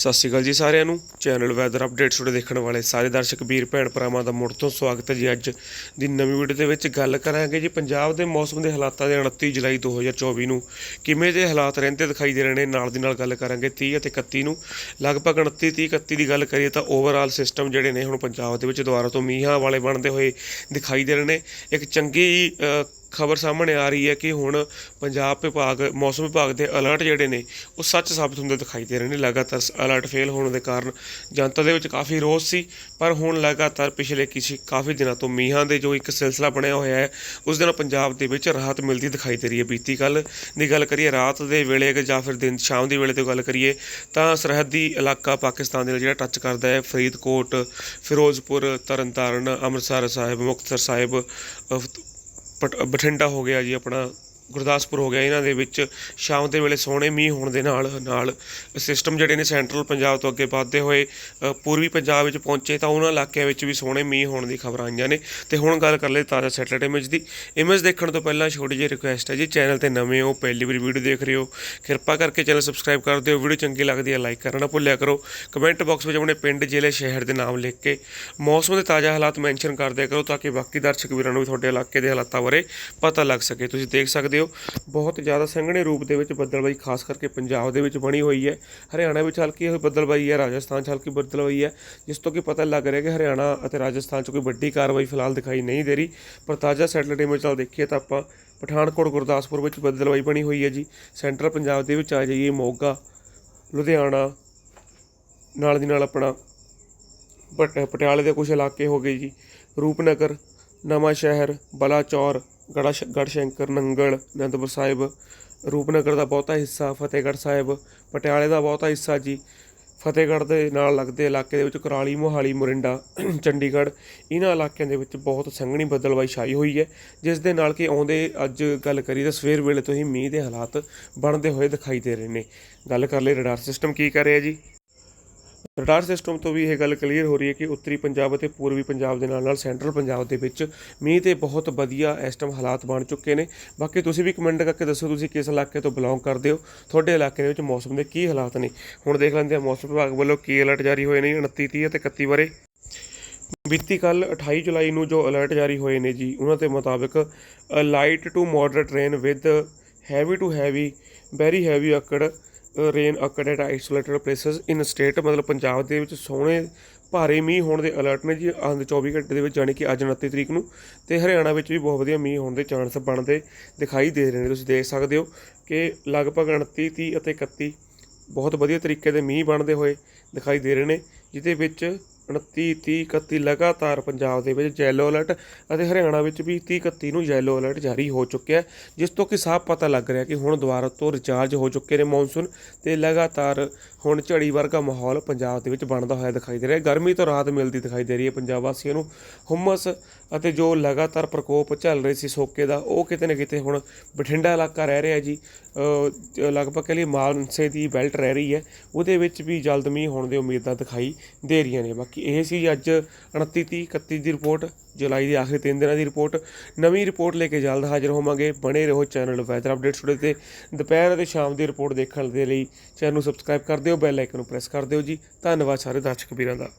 ਸਤਿ ਸ਼੍ਰੀ ਅਕਾਲ ਜੀ ਸਾਰਿਆਂ ਨੂੰ। ਚੈਨਲ ਵੈਦਰ ਅਪਡੇਟਸ ਤੁਹਾਡੇ ਦੇਖਣ ਵਾਲੇ ਸਾਰੇ ਦਰਸ਼ਕ, ਵੀਰ, ਭੈਣ ਭਰਾਵਾਂ ਦਾ ਮੁੜ ਤੋਂ ਸਵਾਗਤ ਹੈ ਜੀ ਅੱਜ ਦੀ ਨਵੀਂ ਵੀਡੀਓ ਦੇ ਵਿੱਚ ਗੱਲ ਕਰਾਂਗੇ ਜੀ ਪੰਜਾਬ ਦੇ ਮੌਸਮ ਦੇ ਹਾਲਾਤਾਂ ਦੇ 29 ਜੁਲਾਈ 2024 ਨੂੰ। ਕਿਵੇਂ ਦੇ ਹਾਲਾਤ ਰਹਿੰਦੇ ਦਿਖਾਈ ਦੇ ਰਹੇ ਨੇ? ਨਾਲ ਦੀ ਨਾਲ ਗੱਲ ਕਰਾਂਗੇ 30 ਅਤੇ 31 ਨੂੰ। ਲਗਭਗ 29 30 31 ਦੀ ਗੱਲ ਕਰੀਏ ਤਾਂ ਓਵਰਆਲ ਸਿਸਟਮ ਜਿਹੜੇ ਨੇ ਹੁਣ ਪੰਜਾਬ ਦੇ ਵਿੱਚ ਦੁਬਾਰਾ ਤੋਂ ਮੀਂਹਾਂ ਵਾਲੇ ਬਣਦੇ ਹੋਏ ਦਿਖਾਈ ਦੇ ਰਹੇ ਨੇ। ਇੱਕ ਚੰਗੀ ਖਬਰ ਸਾਹਮਣੇ ਆ ਰਹੀ ਹੈ ਕਿ ਹੁਣ ਪੰਜਾਬ ਵਿਭਾਗ ਮੌਸਮ ਵਿਭਾਗ ਦੇ ਅਲਰਟ ਜਿਹੜੇ ਨੇ ਉਹ ਸੱਚ ਸਾਬਤ ਹੁੰਦੇ ਦਿਖਾਈ ਦੇ ਰਹੇ ਨੇ। ਲਗਾਤਾਰ ਅਲਰਟ ਫੇਲ ਹੋਣ ਦੇ ਕਾਰਨ ਜਨਤਾ ਦੇ ਵਿੱਚ ਕਾਫੀ ਰੋਸ ਸੀ ਪਰ ਹੁਣ ਲਗਾਤਾਰ ਪਿਛਲੇ ਕਿਸੇ ਕਾਫੀ ਦਿਨਾਂ ਤੋਂ ਮੀਂਹਾਂ ਦੇ ਜੋ ਇੱਕ ਸਿਲਸਿਲਾ ਬਣਿਆ ਹੋਇਆ ਹੈ ਉਸ ਦੇ ਨਾਲ ਪੰਜਾਬ ਦੇ ਵਿੱਚ ਰਾਹਤ ਮਿਲਦੀ ਦਿਖਾਈ ਦੇ ਰਹੀ ਹੈ। ਬੀਤੀ ਕੱਲ ਦੀ ਗੱਲ ਕਰੀਏ ਰਾਤ ਦੇ ਵੇਲੇ ਜਾਂ ਫਿਰ ਦਿਨ ਸ਼ਾਮ ਦੇ ਵੇਲੇ ਤੇ ਗੱਲ ਕਰੀਏ ਤਾਂ ਸਰਹੱਦੀ ਇਲਾਕਾ ਪਾਕਿਸਤਾਨ ਦੇ ਨਾਲ ਜਿਹੜਾ ਟੱਚ ਕਰਦਾ ਹੈ ਫਰੀਦਕੋਟ ਫਿਰੋਜ਼ਪੁਰ ਤਰਨਤਾਰਨ ਅੰਮ੍ਰਿਤਸਰ ਸਾਹਿਬ ਮੁਕਤਸਰ ਸਾਹਿਬ ਅਹ, ਪਟ- ਬਠਿੰਡਾ ਹੋ ਗਿਆ ਜੀ ਆਪਣਾ ਗੁਰਦਾਸਪੁਰ ਹੋ ਗਿਆ, ਇਹਨਾਂ ਦੇ ਵਿੱਚ ਸ਼ਾਮ ਦੇ ਵੇਲੇ ਸੋਹਣੇ ਮੀਂਹ ਹੋਣ ਦੇ ਨਾਲ ਨਾਲ ਸਿਸਟਮ ਜਿਹੜੇ ਨੇ ਸੈਂਟਰਲ ਪੰਜਾਬ ਤੋਂ ਅੱਗੇ ਵੱਧਦੇ ਹੋਏ ਪੂਰਬੀ ਪੰਜਾਬ ਵਿੱਚ ਪਹੁੰਚੇ ਤਾਂ ਉਹਨਾਂ ਇਲਾਕਿਆਂ ਵਿੱਚ ਵੀ ਸੋਹਣੇ ਮੀਂਹ ਹੋਣ ਦੀ ਖਬਰਾਂ ਆਈਆਂ ਨੇ। ਤੇ ਹੁਣ ਗੱਲ ਕਰ ਲਈ ਤਾਜ਼ਾ ਸੈਟਲਾਈਟ ਇਮੇਜ ਦੀ। ਇਮੇਜ ਦੇਖਣ ਤੋਂ ਪਹਿਲਾਂ ਛੋਟੀ ਜਿਹੀ ਰਿਕੁਐਸਟ ਹੈ ਜੀ ਚੈਨਲ ਤੇ ਨਵੇਂ ਹੋ, ਪਹਿਲੀ ਵਾਰੀ ਵੀਡੀਓ ਦੇਖ ਰਹੇ ਹੋ, ਕਿਰਪਾ ਕਰਕੇ ਚੈਨਲ ਸਬਸਕ੍ਰਾਈਬ ਕਰ ਦਿਓ। ਵੀਡੀਓ ਚੰਗੀ ਲੱਗਦੀ ਹੈ ਲਾਈਕ ਕਰਨਾ ਨਾ ਭੁੱਲਿਆ ਕਰੋ। ਕਮੈਂਟ ਬਾਕਸ ਵਿੱਚ ਆਪਣੇ ਪਿੰਡ, ਜ਼ਿਲ੍ਹੇ, ਸ਼ਹਿਰ ਦੇ ਨਾਮ ਲਿਖ ਕੇ ਮੌਸਮ ਦੇ ਤਾਜ਼ਾ ਹਾਲਾਤ ਮੈਂਸ਼ਨ ਕਰ ਕਰੋ, ਤਾਂ ਕਿ ਬਾਕੀ ਦਰਸ਼ਕ ਵੀਰਾਂ ਨੂੰ ਵੀ ਤੁਹਾਡੇ ਇਲਾਕੇ ਦੇ ਹਾਲਾਤਾਂ ਬਾਰੇ ਪਤਾ ਲੱਗ ਸਕੇ। ਤੁਸੀਂ ਦੇਖ ਸਕਦੇ ਹੋ। ਬਹੁਤ ਜ਼ਿਆਦਾ ਸੰਘਣੇ ਰੂਪ ਦੇ ਵਿੱਚ ਬੱਦਲਬਾਈ ਖਾਸ ਕਰਕੇ ਪੰਜਾਬ ਦੇ ਵਿੱਚ ਬਣੀ ਹੋਈ ਹੈ। ਹਰਿਆਣਾ ਵਿੱਚ ਹਲਕੀ ਹੋਈ ਬੱਦਲਬਾਈ ਹੈ, ਰਾਜਸਥਾਨ 'ਚ ਹਲਕੀ ਬੱਦਲਬਾਈ ਹੈ। ਜਿਸ ਤੋਂ ਕਿ ਪਤਾ ਲੱਗ ਰਿਹਾ ਕਿ ਹਰਿਆਣਾ ਅਤੇ ਰਾਜਸਥਾਨ 'ਚ ਕੋਈ ਵੱਡੀ ਕਾਰਵਾਈ ਫਿਲਹਾਲ ਦਿਖਾਈ ਨਹੀਂ ਦੇ ਰਹੀ। ਪਰ ਤਾਜ਼ਾ ਸੈਟਲਾਈਟ ਇਮੇਜ ਚੱਲ ਦੇਖੀਏ ਤਾਂ ਆਪਾਂ ਪਠਾਨਕੋਟ, ਗੁਰਦਾਸਪੁਰ ਵਿੱਚ ਬੱਦਲਬਾਈ ਬਣੀ ਹੋਈ ਹੈ ਜੀ। ਸੈਂਟਰਲ ਪੰਜਾਬ ਦੇ ਵਿੱਚ ਆ ਜਾਈਏ ਮੋਗਾ, ਲੁਧਿਆਣਾ, ਨਾਲ ਦੀ ਨਾਲ ਆਪਣਾ ਪਟ- ਪਟਿਆਲੇ ਦੇ ਕੁਝ ਇਲਾਕੇ ਹੋ ਗਏ ਜੀ। ਰੂਪਨਗਰ ਨਵਾਂ ਸ਼ਹਿਰ ਬਲਾਚੌਰ ਗੜਾ ਗੜ ਸ਼ੰਕਰ, ਨੰਗਲ, ਅਨੰਦਪੁਰ ਸਾਹਿਬ, ਰੂਪਨਗਰ ਦਾ ਬਹੁਤਾ ਹਿੱਸਾ, ਫਤਿਹਗੜ੍ਹ ਸਾਹਿਬ, ਪਟਿਆਲੇ ਦਾ ਬਹੁਤਾ ਹਿੱਸਾ ਜੀ। ਫਤਿਹਗੜ੍ਹ ਦੇ ਨਾਲ ਲੱਗਦੇ ਇਲਾਕੇ ਦੇ ਵਿੱਚ ਕੁਰਾਲੀ, ਮੋਹਾਲੀ, ਮੋਰਿੰਡਾ, ਚੰਡੀਗੜ੍ਹ ਇਹਨਾਂ ਇਲਾਕਿਆਂ ਦੇ ਵਿੱਚ ਬਹੁਤ ਸੰਘਣੀ ਬੱਦਲਵਾਈ ਛਾਈ ਹੋਈ ਹੈ, ਜਿਸ ਦੇ ਨਾਲ ਕਿ ਆਉਂਦੇ ਅੱਜ ਗੱਲ ਕਰੀ ਤਾਂ ਸਵੇਰ ਵੇਲੇ ਤੋਂ ਹੀ ਮੀਂਹ ਦੇ ਹਾਲਾਤ ਬਣਦੇ ਹੋਏ ਦਿਖਾਈ ਦੇ ਰਹੇ ਨੇ। ਗੱਲ ਕਰ ਲਈ ਰਡਾਰ ਸਿਸਟਮ ਕੀ ਕਰ ਰਿਹਾ ਜੀ? ਰਡਾਰ ਸਿਸਟਮ ਤੋਂ ਵੀ ਇਹ ਗੱਲ ਕਲੀਅਰ ਹੋ ਰਹੀ ਹੈ ਕਿ ਉੱਤਰੀ ਪੰਜਾਬ ਅਤੇ ਪੂਰਬੀ ਪੰਜਾਬ ਦੇ ਨਾਲ ਨਾਲ ਸੈਂਟਰਲ ਪੰਜਾਬ ਦੇ ਵਿੱਚ ਮੀਂਹ ਤੇ ਬਹੁਤ ਵਧੀਆ ਇਸ ਟਾਈਮ ਹਾਲਾਤ ਬਣ ਚੁੱਕੇ ਨੇ। ਬਾਕੀ ਤੁਸੀਂ ਵੀ ਕਮੈਂਟ ਕਰਕੇ ਦੱਸੋ ਤੁਸੀਂ ਕਿਸ ਇਲਾਕੇ ਤੋਂ ਬਿਲੋਂਗ ਕਰਦੇ ਹੋ, ਤੁਹਾਡੇ ਇਲਾਕੇ ਦੇ ਵਿੱਚ ਮੌਸਮ ਦੇ ਕੀ ਹਾਲਾਤ ਨੇ? ਹੁਣ ਦੇਖ ਲੈਂਦੇ ਹਾਂ ਮੌਸਮ ਵਿਭਾਗ ਵੱਲੋਂ ਕੀ ਅਲਰਟ ਜਾਰੀ ਹੋਏ ਨੇ 29 30 ਅਤੇ 31 ਬਾਰੇ। ਬੀਤੀ ਕੱਲ 28 ਜੁਲਾਈ ਨੂੰ ਜੋ ਅਲਰਟ ਜਾਰੀ ਹੋਏ ਨੇ ਜੀ, ਉਹਨਾਂ ਦੇ ਮੁਤਾਬਕ light to moderate rain with heavy to heavy very heavy occur rain occur at isolated places in state ਮਤਲਬ ਪੰਜਾਬ ਦੇ ਵਿੱਚ ਸੋਹਣੇ ਭਾਰੀ ਮੀਂਹ ਹੋਣ ਦੇ ਅਲਰਟ ਨੇ ਜੀ ਆਉਂਦੇ 24 ਘੰਟੇ ਦੇ ਵਿੱਚ, ਜਾਣੀ ਕਿ ਅੱਜ 29 ਤਰੀਕ ਨੂੰ, ਤੇ ਹਰਿਆਣਾ ਵਿੱਚ ਵੀ ਬਹੁਤ ਵਧੀਆ ਮੀਂਹ ਹੋਣ ਦੇ ਚਾਂਸ ਬਣਦੇ ਦਿਖਾਈ ਦੇ ਰਹੇ ਨੇ। ਤੁਸੀਂ ਦੇਖ ਸਕਦੇ ਹੋ ਕਿ ਲਗਭਗ 29 30 ਅਤੇ 31 ਬਹੁਤ ਵਧੀਆ ਤਰੀਕੇ ਦੇ ਮੀਂਹ ਬਣਦੇ ਹੋਏ ਦਿਖਾਈ ਦੇ ਰਹੇ ਨੇ, ਜਿਹਦੇ ਵਿੱਚ 29 30 31 ਲਗਾਤਾਰ ਪੰਜਾਬ ਦੇ ਵਿੱਚ ਯੈਲੋ ਅਲਰਟ ਅਤੇ ਹਰਿਆਣਾ ਵਿੱਚ ਵੀ 30 31 ਨੂੰ ਯੈਲੋ ਅਲਰਟ ਜਾਰੀ ਹੋ ਚੁੱਕਿਆ ਜਿਸ ਤੋਂ ਕਿ ਸਾਫ਼ ਪਤਾ ਲੱਗ ਰਿਹਾ ਕਿ ਹੁਣ ਦੁਬਾਰਾ ਤੋਂ ਰਿਚਾਰਜ ਹੋ ਚੁੱਕੇ ਨੇ ਮੌਨਸੂਨ ਤੇ ਲਗਾਤਾਰ ਹੁਣ ਝੜੀ ਵਰਗਾ ਮਾਹੌਲ ਪੰਜਾਬ ਦੇ ਵਿੱਚ ਬਣਦਾ ਹੋਇਆ ਦਿਖਾਈ ਦੇ ਰਿਹਾ ਗਰਮੀ ਤੋਂ ਰਾਹਤ ਮਿਲਦੀ ਦਿਖਾਈ ਦੇ ਰਹੀ ਹੈ ਪੰਜਾਬ ਵਾਸੀਆਂ ਨੂੰ। ਹੁਮਸ ਅਤੇ ਜੋ ਲਗਾਤਾਰ ਪ੍ਰਕੋਪ ਚੱਲ ਰਹੇ ਸੀ ਸੋਕੇ ਦਾ, ਉਹ ਕਿਤੇ ਨਾ ਕਿਤੇ ਹੁਣ ਬਠਿੰਡਾ ਇਲਾਕਾ ਰਹਿ ਰਿਹਾ ਜੀ। ਲਗਭਗ ਕਹ ਲਈ ਮਾਨਸੇ ਦੀ ਬੈਲਟ ਰਹਿ ਰਹੀ ਹੈ, ਉਹਦੇ ਵਿੱਚ ਵੀ ਜਲਦ ਮੀਂਹ ਹੋਣ ਦੀ ਉਮੀਦਾਂ ਦਿਖਾਈ ਦੇ ਰਹੀਆਂ ਨੇ। ਬਾਕੀ ਇਹ ਸੀ ਅੱਜ 29 30 31 ਦੀ ਰਿਪੋਰਟ, ਜੁਲਾਈ ਦੇ ਆਖਰੀ 3 ਦਿਨਾਂ ਦੀ ਰਿਪੋਰਟ। ਨਵੀਂ ਰਿਪੋਰਟ ਲੈ ਕੇ ਜਲਦ ਹਾਜ਼ਰ ਹੋਵਾਂਗੇ। ਬਣੇ ਰਹੋ ਚੈਨਲ ਵੈਦਰ ਅਪਡੇਟਸ ਉਡੇ ਤੇ। ਦੁਪਹਿਰ ਅਤੇ ਸ਼ਾਮ ਦੀ ਰਿਪੋਰਟ ਦੇਖਣ ਦੇ ਲਈ ਚੈਨਲ ਨੂੰ ਸਬਸਕ੍ਰਾਈਬ ਕਰ ਦਿਓ, ਬੈਲ ਆਈਕਨ ਨੂੰ ਪ੍ਰੈਸ ਕਰ ਦਿਓ ਜੀ। ਧੰਨਵਾਦ ਸਾਰੇ ਦਰਸ਼ਕ ਵੀਰਾਂ ਦਾ।